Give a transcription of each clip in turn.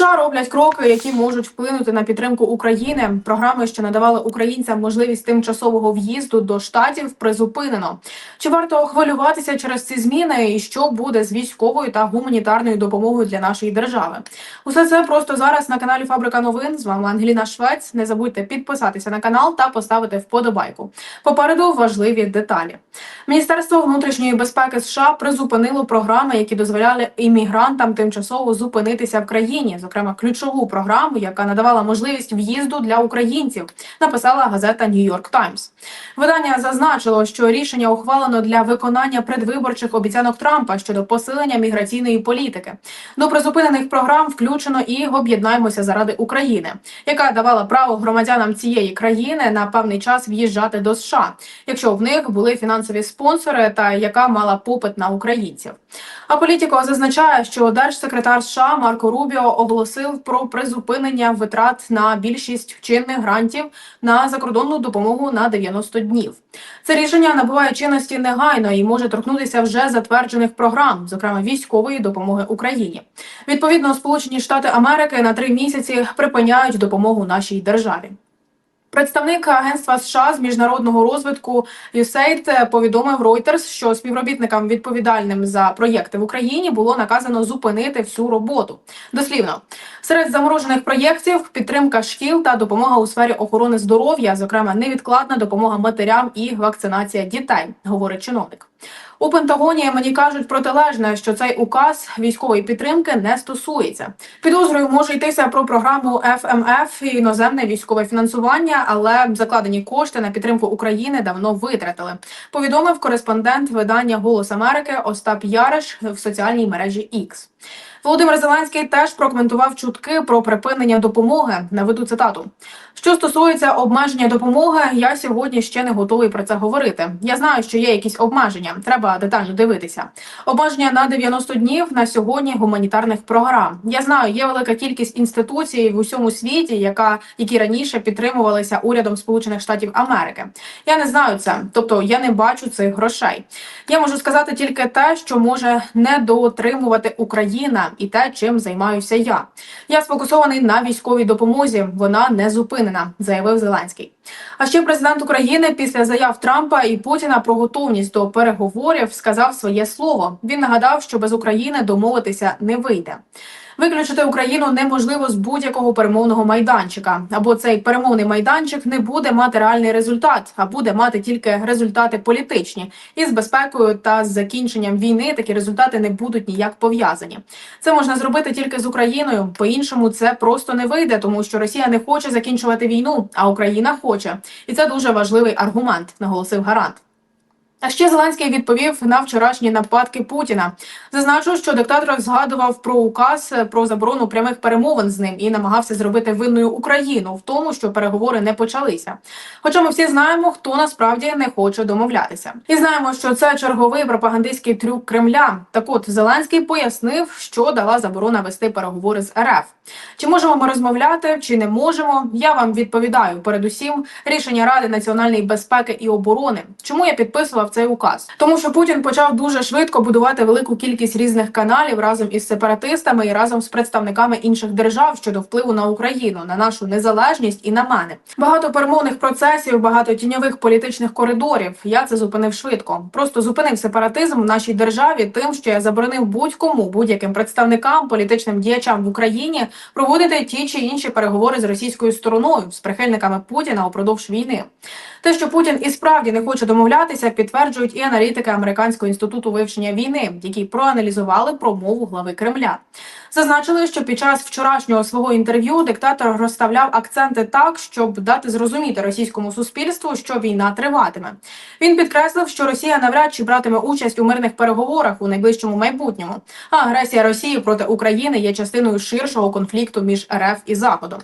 США роблять кроки, які можуть вплинути на підтримку України. Програми, що надавали українцям можливість тимчасового в'їзду до штатів, призупинено. Чи варто хвилюватися через ці зміни? І що буде з військовою та гуманітарною допомогою для нашої держави? Усе це просто зараз на каналі Фабрика новин. З вами Ангеліна Швець. Не забудьте підписатися на канал та поставити вподобайку. Попереду важливі деталі. Міністерство внутрішньої безпеки США призупинило програми, які дозволяли іммігрантам тимчасово зупинитися в країні, зокрема ключову програму, яка надавала можливість в'їзду для українців, написала газета York Times. Видання зазначило, що рішення ухвалено для виконання предвиборчих обіцянок Трампа щодо посилення міграційної політики. До призупинених програм включено і об'єднаємося заради України, яка давала право громадянам цієї країни на певний час в'їжджати до США, якщо в них були фінансові спонсори та яка мала попит на українців. А політико зазначає, що держсекретар США Марко Рубіо оголосив про призупинення витрат на більшість чинних грантів на закордонну допомогу на 90 днів. Це рішення набуває чинності негайно і може торкнутися вже затверджених програм, зокрема військової допомоги Україні. Відповідно, Сполучені Штати Америки на три місяці припиняють допомогу нашій державі. Представник агентства США з міжнародного розвитку USAID повідомив Reuters, що співробітникам відповідальним за проєкти в Україні було наказано зупинити всю роботу. Дослівно серед заморожених проєктів підтримка шкіл та допомога у сфері охорони здоров'я, зокрема невідкладна допомога матерям і вакцинація дітей, говорить чиновник. У Пентагоні мені кажуть протилежне, що цей указ військової підтримки не стосується. Підозрою може йтися про програму ФМФ і іноземне військове фінансування, але закладені кошти на підтримку України давно витратили. Повідомив кореспондент видання Голос Америки Остап Яриш в соціальній мережі X. Володимир Зеленський теж прокоментував чутки про припинення допомоги. Наведу цитату. Що стосується обмеження допомоги, я сьогодні ще не готовий про це говорити. Я знаю, що є якісь обмеження. Треба детально дивитися. Обмеження на 90 днів на сьогодні гуманітарних програм. Я знаю, є велика кількість інституцій в усьому світі, яка які раніше підтримувалися урядом Сполучених Штатів Америки. Я не знаю це, тобто я не бачу цих грошей. Я можу сказати тільки те, що може недоотримувати Україна і те, чим займаюся я. Я сфокусований на військовій допомозі. Вона не зупинена, заявив Зеленський. А ще президент України після заяв Трампа і Путіна про готовність до переговорів сказав своє слово. Він нагадав, що без України домовитися не вийде. Виключити Україну неможливо з будь-якого перемовного майданчика, або цей перемовний майданчик не буде мати реальний результат, а буде мати тільки результати політичні. І з безпекою та з закінченням війни такі результати не будуть ніяк пов'язані. Це можна зробити тільки з Україною. По іншому це просто не вийде, тому що Росія не хоче закінчувати війну, а Україна хоче, і це дуже важливий аргумент, наголосив Гарант. А ще Зеленський відповів на вчорашні нападки Путіна. Зазначив, що диктатор згадував про указ про заборону прямих перемовин з ним і намагався зробити винною Україну в тому, що переговори не почалися. Хоча ми всі знаємо, хто насправді не хоче домовлятися, і знаємо, що це черговий пропагандистський трюк Кремля. Так от Зеленський пояснив, що дала заборона вести переговори з РФ. Чи можемо ми розмовляти, чи не можемо? Я вам відповідаю. Передусім, рішення Ради національної безпеки і оборони. Чому я підписував цей указ? Тому що Путін почав дуже швидко будувати велику кількість різних каналів разом із сепаратистами і разом з представниками інших держав щодо впливу на Україну, на нашу незалежність і на мене. Багато перемовних процесів, багато тіньових політичних коридорів. Я це зупинив швидко. Просто зупинив сепаратизм в нашій державі, тим, що я заборонив будь-кому, будь-яким представникам, політичним діячам в Україні проводити ті чи інші переговори з російською стороною з прихильниками Путіна упродовж війни. Те, що Путін і справді не хоче домовлятися, підтверджують і аналітики Американського інституту вивчення війни, які проаналізували промову глави Кремля. Зазначили, що під час вчорашнього свого інтерв'ю диктатор розставляв акценти так, щоб дати зрозуміти російському суспільству, що війна триватиме. Він підкреслив, що Росія навряд чи братиме участь у мирних переговорах у найближчому майбутньому. А агресія Росії проти України є частиною ширшого конфлікту між РФ і Заходом.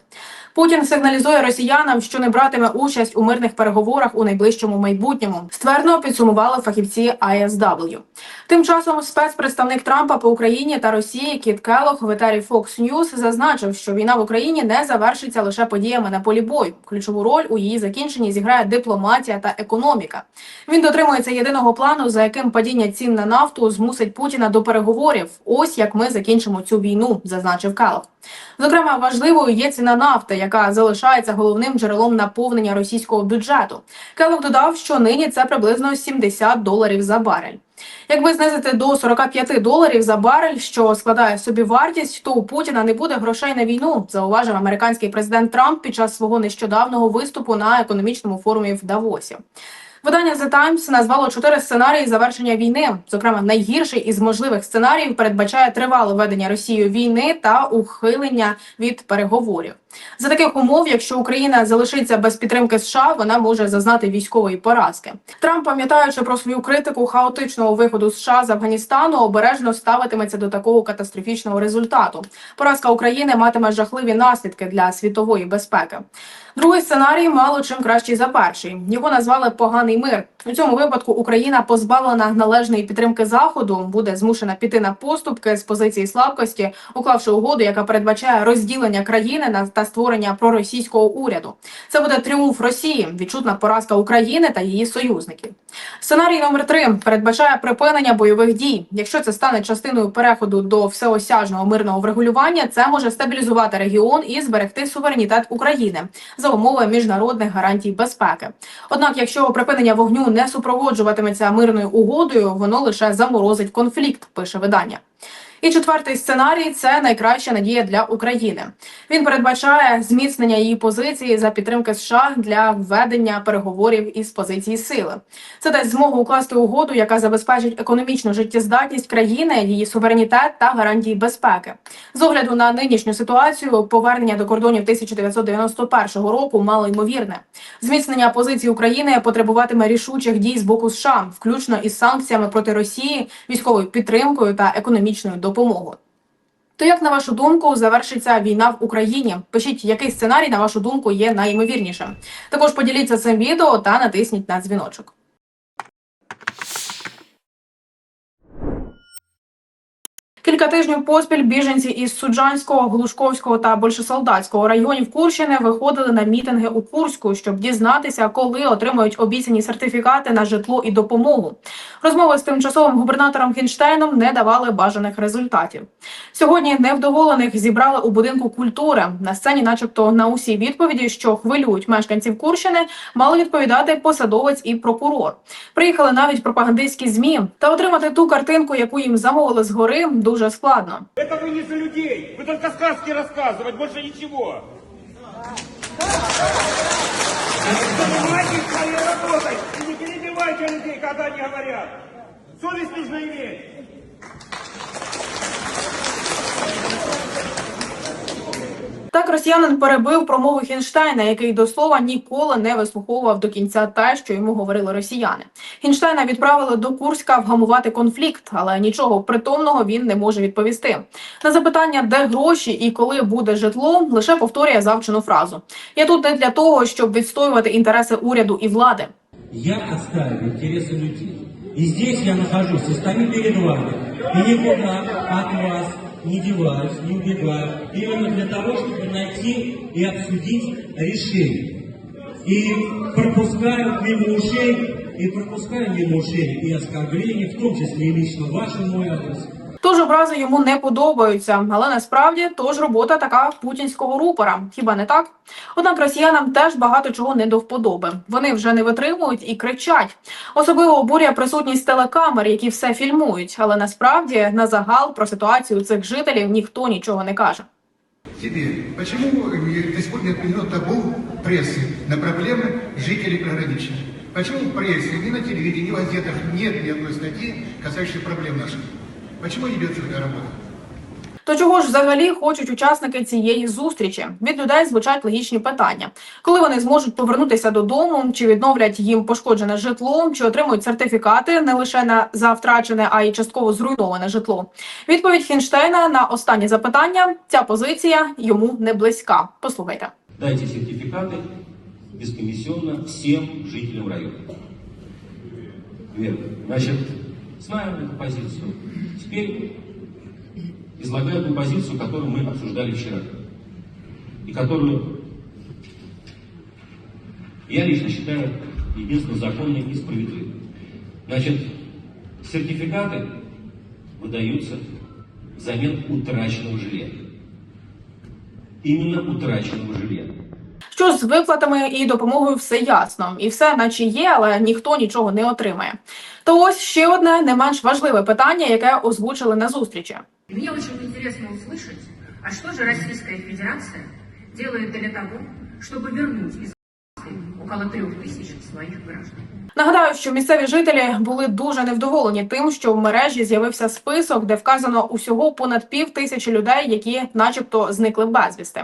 Путін сигналізує росіянам, що не братиме участь у мирних переговорах у найближчому майбутньому. Ствердно підсумували фахівці ISW. Тим часом спецпредставник Трампа по Україні та Росії Кіт Келох в етері Fox News зазначив, що війна в Україні не завершиться лише подіями на полі бою. Ключову роль у її закінченні зіграє дипломатія та економіка. Він дотримується єдиного плану, за яким падіння цін на нафту змусить Путіна до переговорів. Ось як ми закінчимо цю війну, зазначив Келох. Зокрема, важливою є ціна нафти, яка залишається головним джерелом наповнення російського бюджету. Келлог додав, що нині це приблизно 70 доларів за барель. Якби знизити до 45 доларів за барель, що складає собі вартість, то у Путіна не буде грошей на війну, зауважив американський президент Трамп під час свого нещодавнього виступу на економічному форумі в Давосі. Видання The Times назвало чотири сценарії завершення війни. Зокрема, найгірший із можливих сценаріїв передбачає тривале ведення Росією війни та ухилення від переговорів. За таких умов, якщо Україна залишиться без підтримки США, вона може зазнати військової поразки. Трамп, пам'ятаючи про свою критику хаотичного виходу США з Афганістану, обережно ставитиметься до такого катастрофічного результату. Поразка України матиме жахливі наслідки для світової безпеки. Другий сценарій мало чим кращий за перший. Його назвали поганий мир. У цьому випадку Україна, позбавлена належної підтримки заходу, буде змушена піти на поступки з позиції слабкості, уклавши угоду, яка передбачає розділення країни на та створення проросійського уряду. Це буде тріумф Росії, відчутна поразка України та її союзників. Сценарій номер три передбачає припинення бойових дій. Якщо це стане частиною переходу до всеосяжного мирного врегулювання, це може стабілізувати регіон і зберегти суверенітет України за умови міжнародних гарантій безпеки. Однак, якщо припинення вогню не супроводжуватиметься мирною угодою, воно лише заморозить конфлікт, пише видання. І четвертий сценарій це найкраща надія для України. Він передбачає зміцнення її позиції за підтримки США для введення переговорів із позиції сили. Це дасть змогу укласти угоду, яка забезпечить економічну життєздатність країни, її суверенітет та гарантії безпеки. З огляду на нинішню ситуацію, повернення до кордонів 1991 року мало ймовірне. Зміцнення позиції України потребуватиме рішучих дій з боку США, включно із санкціями проти Росії, військовою підтримкою та економічною допомогою. То як на вашу думку завершиться війна в Україні? Пишіть, який сценарій на вашу думку є найімовірнішим. Також поділіться цим відео та натисніть на дзвіночок. Кілька тижнів поспіль біженці із Суджанського, Глушковського та Большесолдатського районів Курщини виходили на мітинги у Курську, щоб дізнатися, коли отримують обіцяні сертифікати на житло і допомогу. Розмови з тимчасовим губернатором Хінштейном не давали бажаних результатів. Сьогодні невдоволених зібрали у будинку культури. На сцені, начебто, на усі відповіді, що хвилюють мешканців Курщини, мали відповідати посадовець і прокурор. Приїхали навіть пропагандистські змі та отримати ту картинку, яку їм замовили згори, дуже складно. Это вы не за людей. Вы только сказки рассказывать, больше ничего. Занимайтесь своей работой и не перебивайте людей, когда они говорят. Совесть нужно иметь. Так росіянин перебив промову Хінштейна, який до слова ніколи не вислуховував до кінця те, що йому говорили росіяни. Хінштейна відправили до Курська вгамувати конфлікт, але нічого притомного він не може відповісти. На запитання, де гроші і коли буде житло, лише повторює завчену фразу: я тут не для того, щоб відстоювати інтереси уряду і влади. Я отстаиваю интересы людей. И здесь я нахожусь и стою перед вами. И никуда от вас не деваюсь, не убегаю. Именно для того, чтобы найти и обсудить решение. И пропускаю мимо ушей, и пропускаю мимо ушей и оскорбления, в том числе и лично ваши мой адрес. Тож образи йому не подобаються, але насправді то ж робота така путінського рупора. Хіба не так? Однак росіянам теж багато чого не до вподоби. Вони вже не витримують і кричать. Особливо обурює присутність телекамер, які все фільмують. Але насправді на загал про ситуацію цих жителів ніхто нічого не каже. Теперь, почему э, до сих пор не отменено табу прессы на проблемы жителей приграничья? Почему в прессе, ни на телевидении, ни в газетах нет ни одной статьи, касающейся проблем наших? Почему не такая работа? То чого ж взагалі хочуть учасники цієї зустрічі? Від людей звучать логічні питання: коли вони зможуть повернутися додому, чи відновлять їм пошкоджене житло, чи отримують сертифікати не лише на за втрачене, а й частково зруйноване житло. Відповідь Хінштейна на останнє запитання: ця позиція йому не близька. Послухайте. Дайте сертификаты бескомиссионно всем жителям района. Верно. Значит, знаем эту позицию. Теперь излагаю ту позицию, которую мы обсуждали вчера. И которую я лично считаю единственно законной и справедливой. Значит, сертификаты выдаются взамен утраченного жилья. именно утраченного жилья. Що з виплатами і допомогою все ясно, і все, наче є, але ніхто нічого не отримає. То ось ще одне не менш важливе питання, яке озвучили на зустрічі. Мені дуже цікаво услышать, а що ж Російська Федерація робить для того, щоб повернути около трех тысяч своих граждан. Нагадаю, що місцеві жителі були дуже невдоволені тим, що в мережі з'явився список, де вказано усього понад пів тисячі людей, які, начебто, зникли безвісти.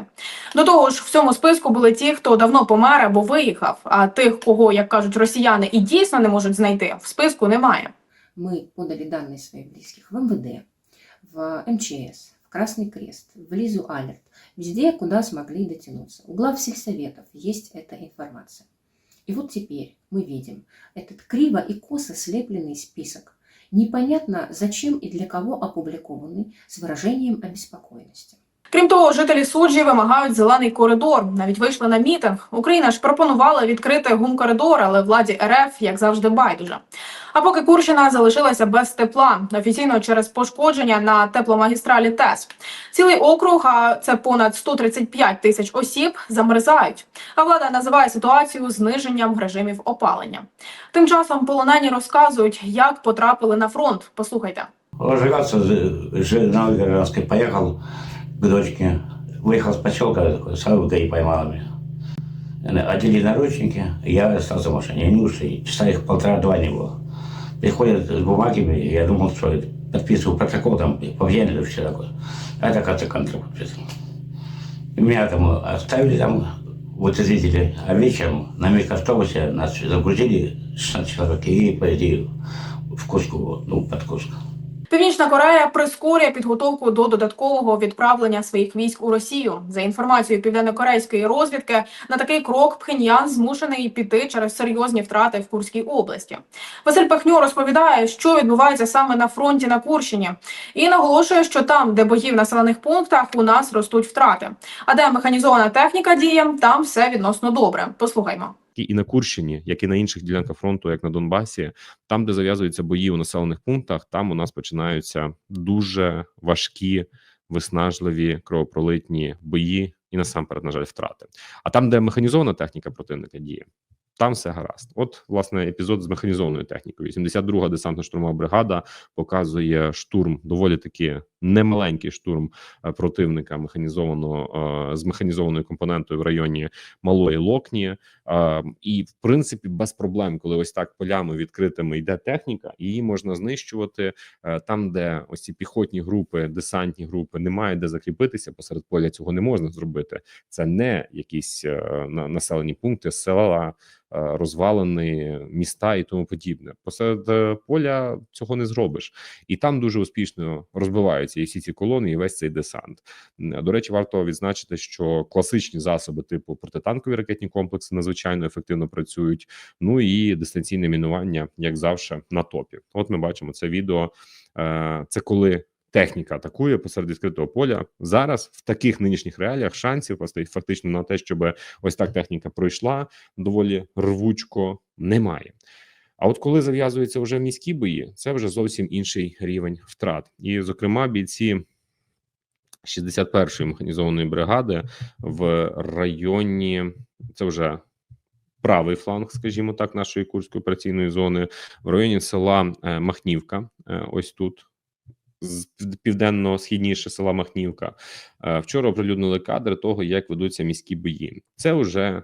До того ж, в цьому списку були ті, хто давно помер або виїхав. А тих, кого, як кажуть росіяни, і дійсно не можуть знайти, в списку немає. мы подали данные своих близких в МВД, в МЧС, в Красный Крест, в Лизу Алерт, везде, куда смогли дотянуться. У глав всех советов есть эта информация. И вот теперь мы видим этот криво и косо слепленный список, непонятно зачем и для кого опубликованный, с выражением обеспокоенности. Крім того, жителі суджі вимагають зелений коридор. Навіть вийшли на мітинг. Україна ж пропонувала відкрити гумкоридор, але владі РФ, як завжди, байдуже. А поки Курщина залишилася без тепла, офіційно через пошкодження на тепломагістралі ТЕС. Цілий округ, а це понад 135 тисяч осіб, замерзають. А влада називає ситуацію зниженням режимів опалення. Тим часом полонені розказують, як потрапили на фронт. Послухайте. Жил на Гражданской, поехал к дочке, выехал с поселка, сразу ГАИ поймала меня. Одели наручники, я остался в машине, они ушли, часа их полтора-два не было. Приходят с бумагами, я думал, что это подписываю протокол, там, по или все такое. А это, кажется, контракт подписал. И Меня там оставили там, вот видели, а вечером на микроавтобусе нас загрузили 16 человек и повезли в Курску, ну, под Курск. Північна Корея прискорює підготовку до додаткового відправлення своїх військ у Росію. За інформацією південнокорейської розвідки, на такий крок Пхеньян змушений піти через серйозні втрати в Курській області. Василь Пехньо розповідає, що відбувається саме на фронті на Курщині, і наголошує, що там, де бої в населених пунктах, у нас ростуть втрати. А де механізована техніка діє, там все відносно добре. Послухаймо. І на Курщині, як і на інших ділянках фронту, як на Донбасі, там, де зав'язуються бої у населених пунктах, там у нас починаються дуже важкі, виснажливі кровопролитні бої і насамперед, на жаль, втрати. А там, де механізована техніка противника діє, там все гаразд. От, власне, епізод з механізованою технікою. 72-га десантно-штурмова бригада показує штурм, доволі таки немаленький штурм е, противника механізованого е, з механізованою компонентою в районі Малої Локні. Е, і в принципі без проблем, коли ось так полями відкритими йде техніка, її можна знищувати там, де ось ці піхотні групи, десантні групи немає де закріпитися. Посеред поля цього не можна зробити. Це не якісь населені пункти, села, розвалені міста і тому подібне. Посеред поля цього не зробиш, і там дуже успішно розбиваються і всі ці колони, і весь цей десант. До речі, варто відзначити, що класичні засоби типу протитанкові ракетні комплекси надзвичайно ефективно працюють. Ну і дистанційне мінування, як завжди, на топі. От ми бачимо це відео. Е, Це коли. Техніка атакує посеред відкритого поля зараз в таких нинішніх реаліях шансів фактично на те, щоб ось так техніка пройшла доволі рвучко немає. А от коли зав'язуються вже міські бої, це вже зовсім інший рівень втрат. І, зокрема, бійці 61-ї механізованої бригади в районі це вже правий фланг, скажімо так, нашої курської операційної зони, в районі села е, Махнівка. е, Ось тут. з Південно-східніше села Махнівка Е, вчора оприлюднили кадри того, як ведуться міські бої. Це вже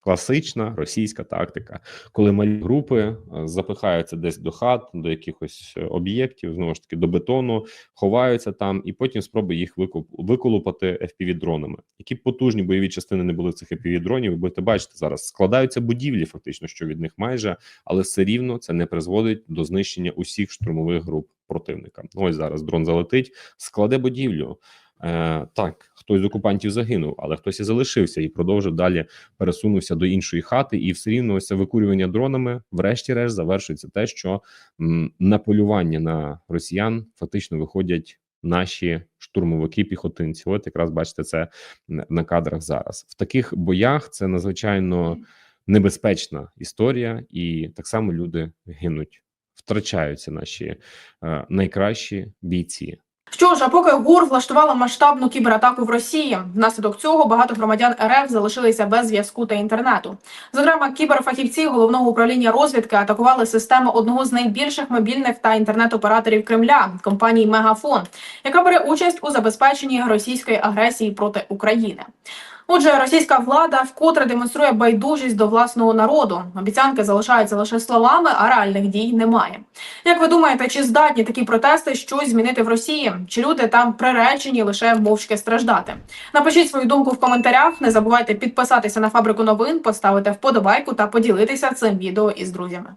класична російська тактика, коли малі групи е, запихаються десь до хат, до якихось е, об'єктів, знову ж таки до бетону, ховаються там, і потім спроби їх виколупати fpv дронами. Які б потужні бойові частини не були в цих fpv дронів, ви будете бачити зараз. Складаються будівлі, фактично, що від них майже, але все рівно це не призводить до знищення усіх штурмових груп противника. Ось зараз дрон залетить, складе будівлю. Е, так, хтось з окупантів загинув, але хтось і залишився і продовжив далі пересунувся до іншої хати, і все рівно це викурювання дронами, врешті-решт, завершується те, що м, на полювання на росіян фактично виходять наші штурмовики, піхотинці. От якраз бачите це на- на кадрах зараз. В таких боях це надзвичайно небезпечна історія, і так само люди гинуть, втрачаються наші е, найкращі бійці. Що ж, а поки ГУР влаштувала масштабну кібератаку в Росії, внаслідок цього багато громадян РФ залишилися без зв'язку та інтернету. Зокрема, кіберфахівці головного управління розвідки атакували систему одного з найбільших мобільних та інтернет-операторів Кремля компанії Мегафон, яка бере участь у забезпеченні російської агресії проти України. Отже, російська влада вкотре демонструє байдужість до власного народу. Обіцянки залишаються лише словами, а реальних дій немає. Як ви думаєте, чи здатні такі протести щось змінити в Росії? Чи люди там приречені лише мовчки страждати? Напишіть свою думку в коментарях. Не забувайте підписатися на фабрику новин, поставити вподобайку та поділитися цим відео із друзями.